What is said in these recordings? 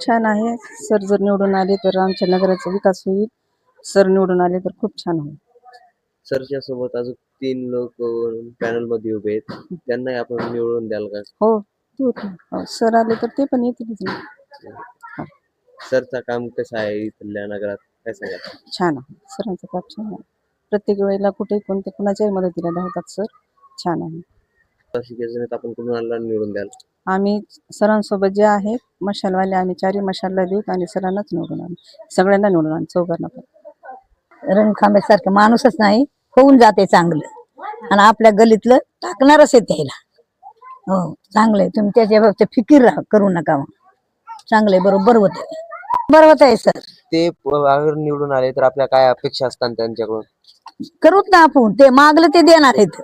छान आहे. सर जर निवडून आले तर आमच्या नगराचा विकास होईल. सर निवडून आले तर खूप छान होईल. सरच्या सोबत अजून तीन लोक पॅनलमध्ये उभे आहेत. त्यांनाही आपण निवडून द्याल का? हो ते. हो, सर आले तर ते पण येतीलच ना सरचा काम कसं आहे इथल्या नगरात? काय सांगा छान आहे. सरांचं काम छान आहे. प्रत्येक वेळेला कुठे कोणत्या कुणाच्याही मदतीला धावतात सर. छान आहे. आपण कुणाला निवडून द्याल? आम्ही सरांसोबत जे आहेत मशालवाले आम्ही चारही मशालला देऊ आणि सरांनाच निवडून आणू. सगळ्यांना निवडून आणू चौघांना पण. रणखांब्यासारखं माणूसच नाही होऊन जाते चांगलं. आणि आपल्या गलीतलं टाकणारच आहे त्याला. हो चांगलंय. तुम्ही त्याच्या बाबतीत फिकीर राहा- करू नका मग. चांगलंय बरोबर होत आहे. बरोबर होत आहे सर. ते निवडून आले तर आपल्या काय अपेक्षा असतात त्यांच्याकडून? करूच ना आपण. ते मागलं ते देणार आहेत.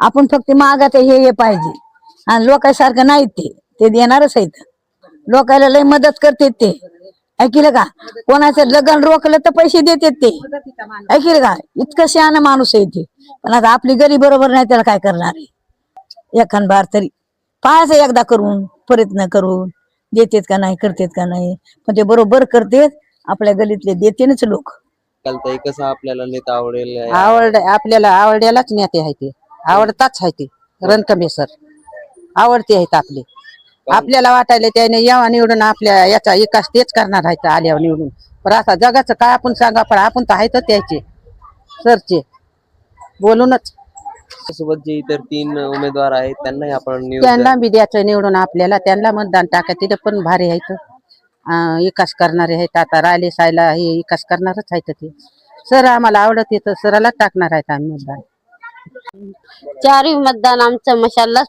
आपण फक्त मागात हे हे पाहिजे. आणि लोकांसारखं नाहीत ते. ते देणारच आहेत. लोकांना लय मदत करतात ते. ऐकलं का? कोणाचं लग्न रोखलं तर पैसे देतात ते. ऐकलं का? इतकं शहाणा माणूस आहे ते. पण आता आपली गरी बरोबर नाही त्याला काय करणार आहे? एखाद बार तरी. पाहायचं एकदा करून प्रयत्न करून. देतेत का नाही करतेत का नाही? पण ते बरोबर करतेत. आपल्या गलीतले देतेनच लोक. कसं आपल्याला नेता आवडेल? आवड आपल्याला आवडायलाच नेते आहे ते. आवडताच आहे ते. रणकंबे सर. आवडते आहेत आपले. आपल्याला वाटायला त्याने यावा निवडून आपल्या याचा विकास तेच करणार आहेत आल्यावर निवडून. पण आता जगाचं काय आपण सांगा पण आपण तर आहेत त्याचे. सरचे. बोलूनच. सोबत जे इतर तीन उमेदवार आहेत त्यांनाही आपण त्यांना बी द्यायचं निवडून आपल्याला. त्यांना मतदान टाका. तिथे पण भारी आहेत. अं, विकास करणारे आहेत. आता राहिले सायला हे विकास करणारच आहेत ते. सर आम्हाला आवडत येतं सराला टाकणार आहेत आम्ही मतदान. चारही मतदान आमच्या मशालाच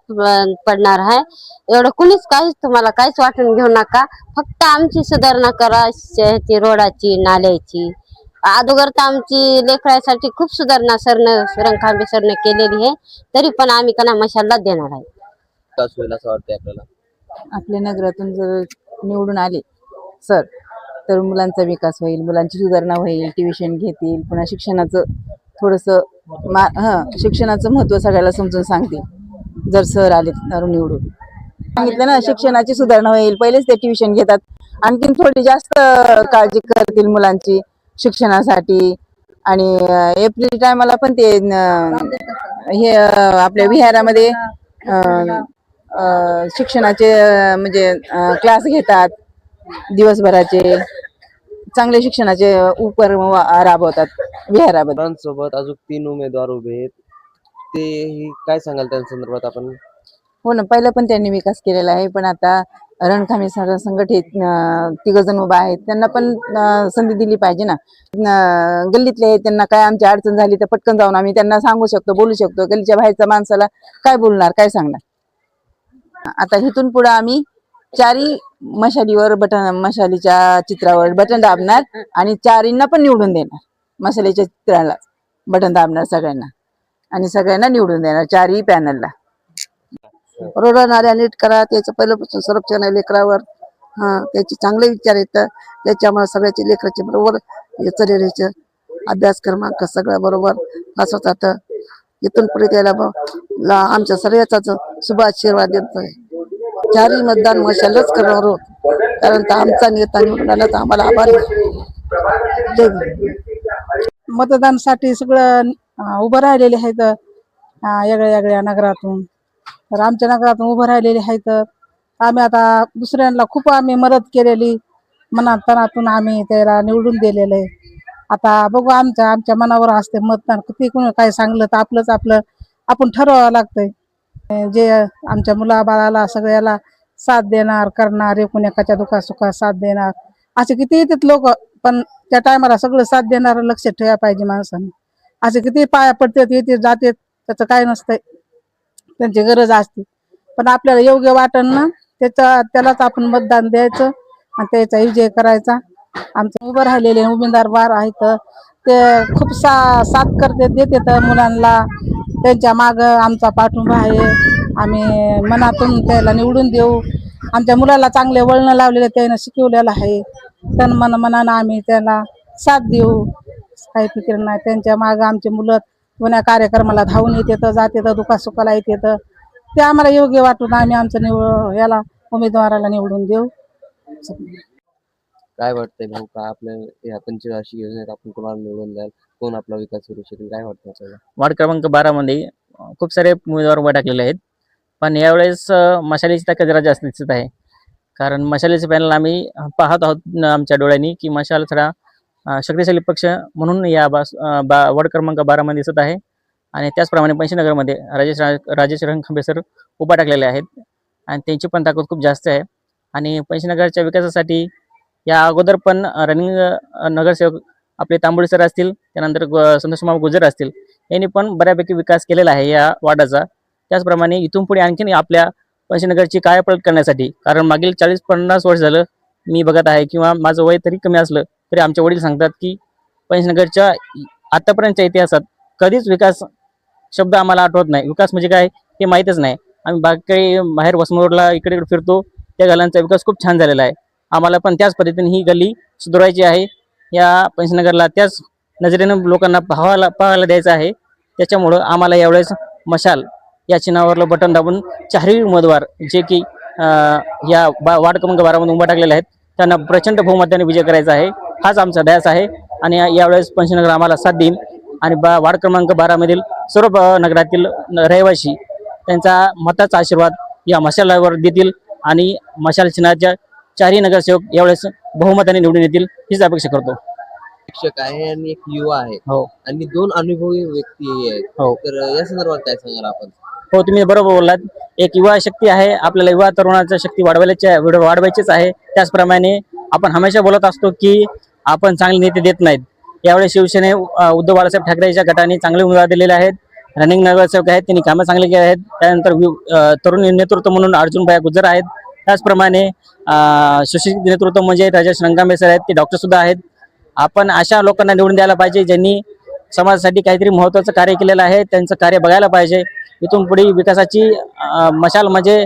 पडणार आहे. एवढं कुणीच काहीच तुम्हाला काहीच वाटून घेऊ नका. फक्त आमची सुधारणा करा ह्याची रोडाची नाल्याची. अगोदर तर आमची लेकरासाठी खूप सुधारणा सरनं रंगखांबे सरने केलेली आहे. तरी पण आम्ही त्यांना मशाला देणार आहे. विकास होईल असं वाटतंय आपल्याला? आपल्या नगरातून जर निवडून आले सर तर मुलांचा विकास होईल मुलांची सुधारणा होईल ट्युशन घेतील पुन्हा शिक्षणाचं थोडस शिक्षणाचं महत्त्व सगळ्याला समजून सांगतील. जर सर आले तर निवडून. सांगितलं ना शिक्षणाची सुधारणा होईल. पहिलेच ते ट्युशन घेतात. आणखीन थोडी जास्त काळजी करतील मुलांची शिक्षणासाठी. आणि एप्रिल टायमाला पण ते हे आपल्या विहारामध्ये शिक्षणाचे म्हणजे क्लास घेतात दिवसभराचे. चांगले शिक्षणाचे उपक्रम वा- राबवतात विहारामध्ये. सोबत अजून तीन उमेदवार उभे आहेत. ते ही काय सांगाल त्या संदर्भात आपण? हो ना पहिलं पण त्यांनी विकास केलेला आहे पण आता रणखामे सर संघटित तिघ जण उभा आहेत. त्यांना पण अं, संधी दिली पाहिजे ना. अं, गल्लीतले आहेत त्यांना काय आमची अडचण झाली तर पटकन जाऊन आम्ही त्यांना सांगू शकतो बोलू शकतो. गल्लीच्या बाहेरच्या माणसाला काय बोलणार काय सांगणार? आता इथून पुढे आम्ही चारी मशालीवर बटन मशालीच्या चित्रावर बटन दाबणार आणि चारींना पण निवडून देणार. मसाल्याच्या चित्राला बटन दाबणार सगळ्यांना. आणि सगळ्यांना निवडून देणार चारही पॅनलला. रोड नाल्या नीट करा त्याचं पहिल्यापासून संरक्षण आहे लेकरावर. हा त्याचे चांगले विचार येतात त्याच्यामुळे सगळ्याचे लेकराचे बरोबर याचं यायचं अभ्यास क्रमांक सगळं बरोबर. असं होतात इथून पुढे त्याला आमच्या सर्वांचाच शुभ आशीर्वाद देतोय. चारही मतदान मशालच करणार आहोत. कारण तर आमचा नेता निवडून आला तर आम्हाला आभार मतदानसाठी सगळं अं, उभं राहिलेले आहेत अं, वेगळ्या वेगळ्या नगरातून. तर आमच्या नगरातून उभं राहिलेले आहेत. आम्ही आता दुसऱ्यांना खूप आम्ही मदत केलेली. मनातनातून आम्ही त्याला निवडून दिलेलं आहे. आता बघू आमच्या आमच्या मनावर असते मतदान. किती कोणी काय सांगलं तर आपलंच आपलं. आपण ठरवावं लागतंय. जे आमच्या मुलाबाळाला सगळ्याला साथ देणार करणार एकूण एकाच्या दुखासुखात साथ देणार. असे किती येतात लोक पण त्या टायमाला सगळं साथ देणार लक्ष ठेवायला पाहिजे माणसाने. असे किती पाया पडतात येते जाते त्याचं काय नसतंय. त्यांची गरज असते. पण आपल्याला योग्य वाटण ना त्याचा त्यालाच आपण मतदान द्यायचं आणि त्याचा विजय करायचा. आमचं उभं राहिलेले उमेदवार बार आहेत. ते खूप सा साथ करते देतात मुलांना. त्यांच्या माग आमचा पाठिंबा आहे. आम्ही मनातून त्याला निवडून देऊ. आमच्या मुलाला चांगले वळणं लावलेले त्यानं शिकवलेलं आहे. तन मन मनानं आम्ही त्याला साथ देऊ. काही फिकीर नाही त्यांच्या मागं आमचे मुलं कोण्या कार्यक्रमाला धावून येतात जातात दुखासुखाला तर ते आम्हाला योग्य वाटून आम्ही आमचं निव याला उमेदवाराला निवडून देऊ. काय वाटतंय भाऊ का आपल्या या पंचवार्षिक योजनेत आपण कोणाला निवडून द्याल? कोण आपला विकास करू शकेल काय वाटतं आपल्याला वार्ड क्रमांक बारामध्ये मध्ये खूप सारे उमेदवार उभे टाकलेले आहेत. पण यावेळेस अं, मशालीची ताकद जरा जास्त दिसत आहे. कारण मशालीचे पॅनल आम्ही पाहत आहोत न आमच्या डोळ्यांनी की मशाल थोडा अं, शक्तिशाली पक्ष म्हणून या बास अं, बा वार्ड क्रमांक बारा मध्ये दिसत आहे. आणि त्याचप्रमाणे पंचनगरमध्ये राजेश रा- राजेश रंगखांबे सर उभा टाकलेले आहेत. आणि त्यांची पण ताकद खूप जास्त आहे. आणि पंचनगरच्या विकासासाठी या अगोदर पण रनिंग नगरसेवक आपले तांबोळी सर असतील त्यानंतर ग- संतोष मामा गुजर असतील यांनी पण बऱ्यापैकी विकास केलेला आहे या वार्डाचा. त्याचप्रमाणे इथून पुढे आणखीन आपल्या पंचनगरची कायापलट करण्यासाठी कारण मागील चाळीस पन्नास वर्ष झालं मी बघत आहे किंवा माझं वय तरी कमी असलं तरी आमचे वडील सांगतात की पंचनगरच्या आतापर्यंतच्या इतिहासात कधीच विकास शब्द आम्हाला आठवत नाही. विकास म्हणजे काय हे माहीतच नाही. आम्ही बाकी बाहेर वसमोरला इकडे इकडे फिरतो त्या गल्ल्यांचा विकास खूप छान झालेला आहे. आम्हाला पण त्याच पद्धतीने ही गल्ली सुधारायची आहे. या पंचनगरला त्याच नजरेनं लोकांना पाहायला पाहायला द्यायचं आहे. त्याच्यामुळं आम्हाला यावेळेस मशाल या चिन्हावरलं बटन दाबून चारही उमेदवार जे की या बा वार्ड क्रमांक बारामध्ये उभा टाकलेले आहेत त्यांना प्रचंड बहुमताने विजय करायचा आहे. हाच आमचा ध्यास आहे आणि यावेळेस पंचनगर आम्हाला साथ देईल आणि बा वार्ड क्रमांक बारामधील सर्व नगरातील रहिवासी त्यांचा मताचा आशीर्वाद या मशालावर देतील आणि मशाल चिन्हाच्या चारही नगरसेवक यावेळेस बहुमताने निवडून येतील हीच अपेक्षा करतो. शिक्षक आहे आणि एक युवा आहे. हो. आणि दोन अनुभवी व्यक्ती आहेत. हो. तर या संदर्भात काय सांगाल आपण? हो तुम्ही बरोबर बोललात. एक युवा शक्ती आहे आपल्याला युवा तरुणाचा शक्ती वाढवायची वाढवायचीच आहे. त्याचप्रमाणे आपण हमेशा बोलत असतो की आपण चांगले नेते देत नाहीत. यावेळी शिवसेने उद्धव बाळासाहेब ठाकरेच्या गटाने चांगले उमेदवार दिलेले आहेत. रनिंग नगरसेवक आहेत त्यांनी कामं चांगली केली आहेत. त्यानंतर तरुण नेतृत्व म्हणून अर्जुन भाया गुजर आहेत. त्याचप्रमाणे सुशिक्षित नेतृत्व म्हणजे राजेश रंगांबे सर आहेत ते डॉक्टर सुद्धा आहेत. आपण अशा लोकांना निवडून द्यायला पाहिजे ज्यांनी समाजासाठी काहीतरी महत्वाचं कार्य केलेलं आहे त्यांचं कार्य बघायला पाहिजे. इथून पुढे विकासाची मशाल म्हणजे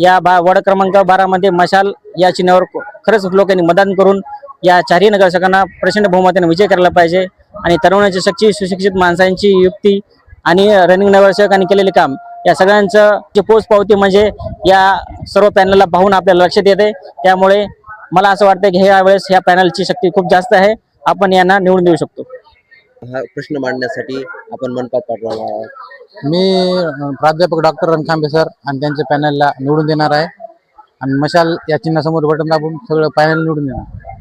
या बा वॉर्ड क्रमांक बारामध्ये मशाल या चिन्हावर खरंच लोकांनी मतदान करून या चारही नगरसेवकांना प्रचंड बहुमताने विजय करायला पाहिजे. आणि तरुणाची शक्ती सुशिक्षित माणसांची युक्ती आणि रनिंग नगरसेवकांनी केलेले काम. या सगळ्यांचं जे पोच पावती म्हणजे या सर्व पॅनलला पाहून आपल्याला लक्षात येते त्यामुळे मला असं वाटतं की ह्या वेळेस ह्या पॅनलची शक्ती खूप जास्त आहे. आपण यांना निवडून देऊ शकतो. हा प्रश्न मांडण्यासाठी आपण मनपात पाठवला आहोत. मी प्राध्यापक डॉक्टर रणखांबे सर आणि त्यांच्या पॅनलला निवडून देणार आहे. आणि मशाल या चिन्हासमोर बटन दाबून सगळं पॅनल निवडून देणार.